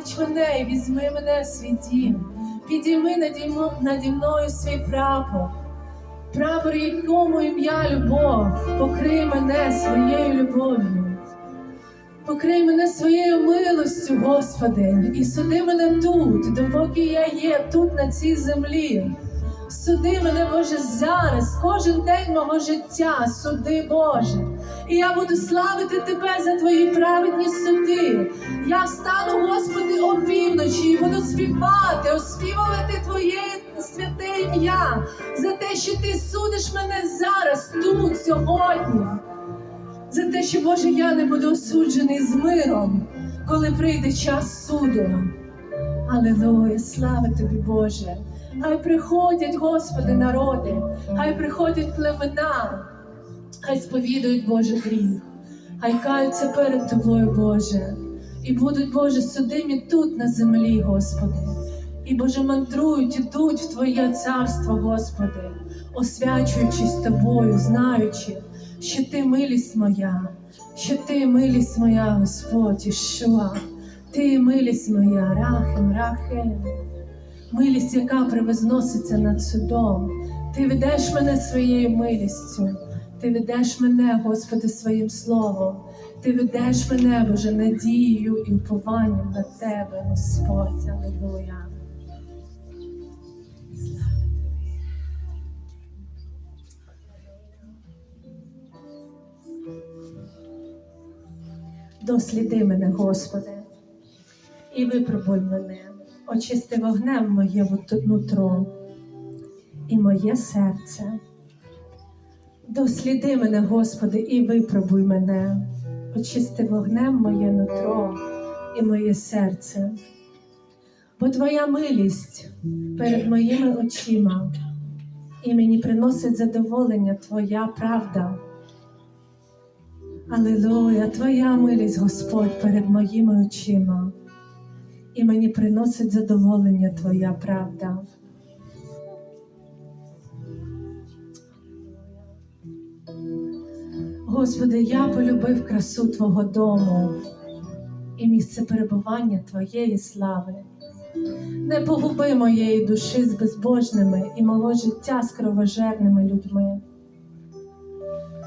Бач мене і візьми мене в свій дім, підійми наді мною свій прапор, прапор, якому ім'я любов, покрий мене своєю любов'ю, покрий мене своєю милостю, Господи, і суди мене тут, допоки я є тут, на цій землі. Суди мене, Боже, зараз, кожен день мого життя, суди, Боже. І я буду славити Тебе за Твої праведні суди. Я встану, Господи, опівночі і буду співати, оспівувати Твоє святе ім'я за те, що Ти судиш мене зараз, тут, сьогодні. За те, що, Боже, я не буду осуджений з миром, коли прийде час суду. Алілуя, слава тобі, Боже. Хай приходять, Господи, народи, хай приходять племена, хай сповідують Боже гріх, хай каються перед Тобою, Боже, і будуть, Боже, судимі тут на землі, Господи. І Боже, мандрують, ідуть в Твоє царство, Господи, освячуючись Тобою, знаючи, що Ти милість моя, що Ти милість моя, Господь, Ішуа, Ти милість моя, Рахем, Рахем милість, яка превозноситься над судом. Ти ведеш мене своєю милістю, ти ведеш мене, Господи, своїм словом. Ти ведеш мене, Боже, надією і упованням на Тебе, Господь. Аллилуйя. Досліди мене, Господи, і випробуй мене, очисти вогнем моє нутро і моє серце. Досліди мене, Господи, і випробуй мене, очисти вогнем моє нутро і моє серце. Бо Твоя милість перед моїми очима, і мені приносить задоволення Твоя правда. Алілуя, Твоя милість, Господь, перед моїми очима, і мені приносить задоволення Твоя правда. Господи, я полюбив красу Твого дому і місце перебування Твоєї слави. Не погуби моєї душі з безбожними і мого життя з кровожерними людьми.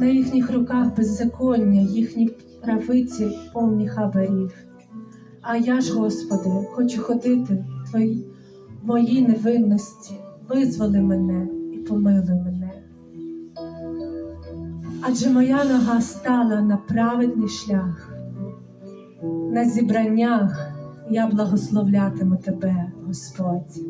На їхніх руках беззаконня, їхні правиці повні хабарів. А я ж, Господи, хочу ходити в Твоїй моїй невинності, визволи мене і помилуй мене. Адже моя нога стала на праведний шлях, на зібраннях я благословлятиму Тебе, Господь.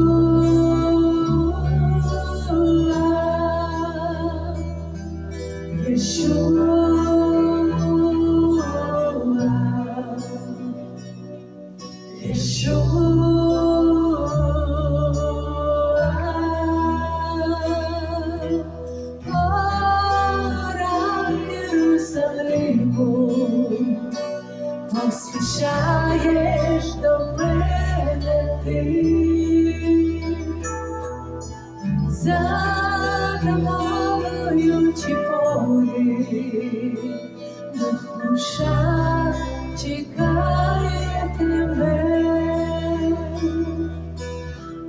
душа чекає тебе.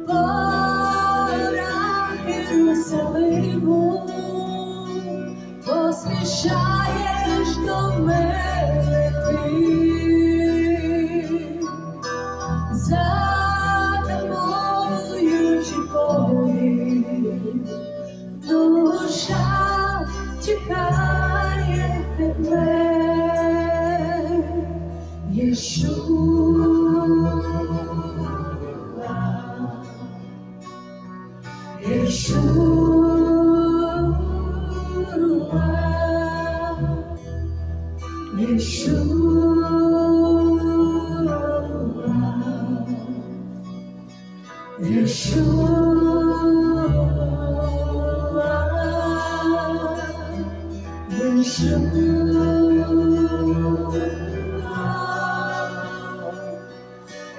Пора Єрусалиму, поспішаєш до мене Єшуа.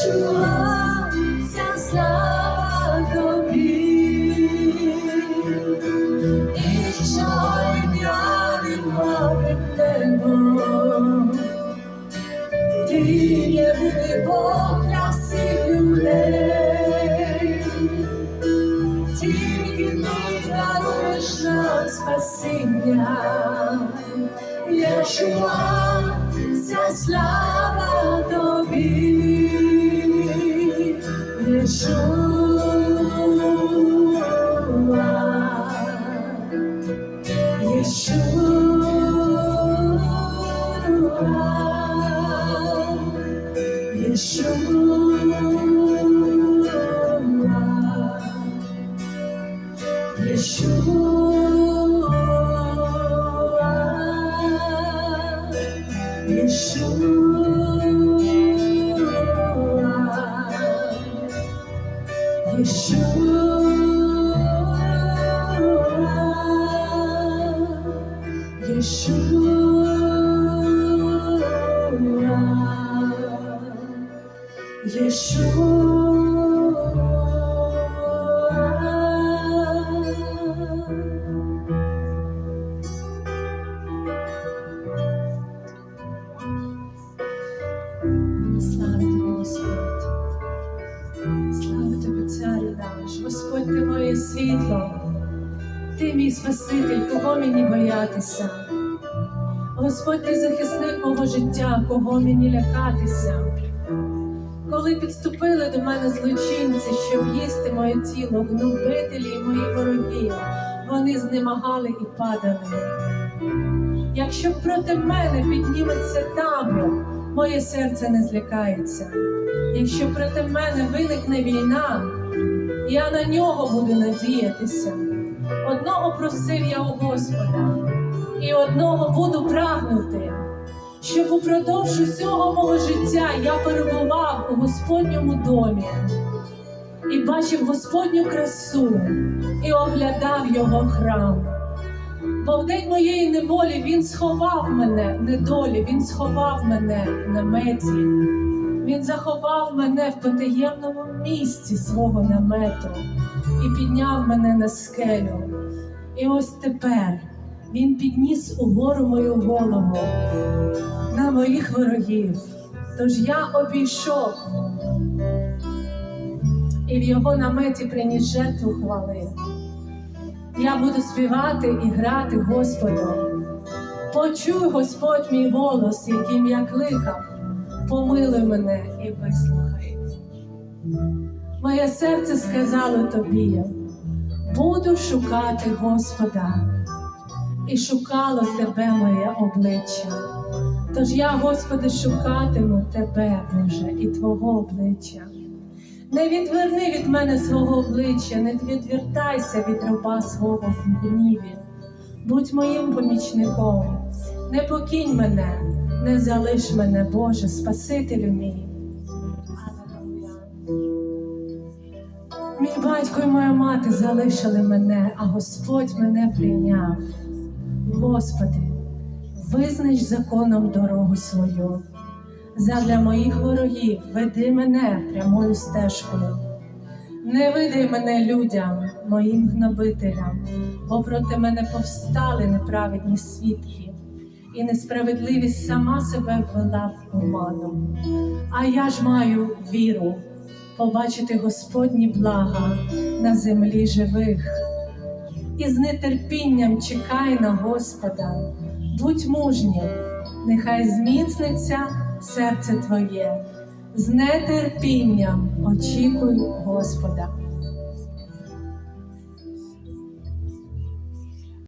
Єшуа, вся слава тобі. Вся слава тобі. Єшуа. Слава тобі, царю наш. Господь, ти моє світло. Ти мій Спаситель, кого мені боятися. Господь, ти захисник мого життя, кого мені лякатися. Коли підступили до мене злочинці, щоб їсти моє тіло, гнобителі мої вороги, вони знемагали і падали. Якщо проти мене підніметься табор, моє серце не злякається. Якщо проти мене виникне війна, я на нього буду надіятися. Одного просив я у Господа, і одного буду прагнути, щоб упродовж усього мого життя я перебував у Господньому домі і бачив Господню красу і оглядав його храм. Бо в день моєї неволі він сховав мене в недолі, він сховав мене в наметі. Він заховав мене в потаємному місці свого намету і підняв мене на скелю. І ось тепер він підніс угору мою голову на моїх ворогів. Тож я обійшов і в його наметі приніс жертву хвали. Я буду співати і грати Господу. Почуй, Господь, мій голос, яким я кликав, помилуй мене і вислухай. Моє серце сказало тобі, буду шукати Господа, і шукало тебе моє обличчя. Тож я, Господи, шукатиму тебе, Боже, і Твого обличчя. Не відверни від мене свого обличчя, не відвертайся від раба свого в гніві. Будь моїм помічником, не покинь мене, не залиш мене, Боже, Спасителю мій. Мій батько і моя мати залишили мене, а Господь мене прийняв. Господи, визнач законом дорогу свою. Задля моїх ворогів веди мене прямою стежкою. Не видай мене людям, моїм гнобителям, бо проти мене повстали неправедні свідки, і несправедливість сама себе ввела в оману. А я ж маю віру побачити Господні блага на землі живих. І з нетерпінням чекай на Господа, будь мужнім, нехай зміцниться серце твоє, з нетерпінням очікуй Господа.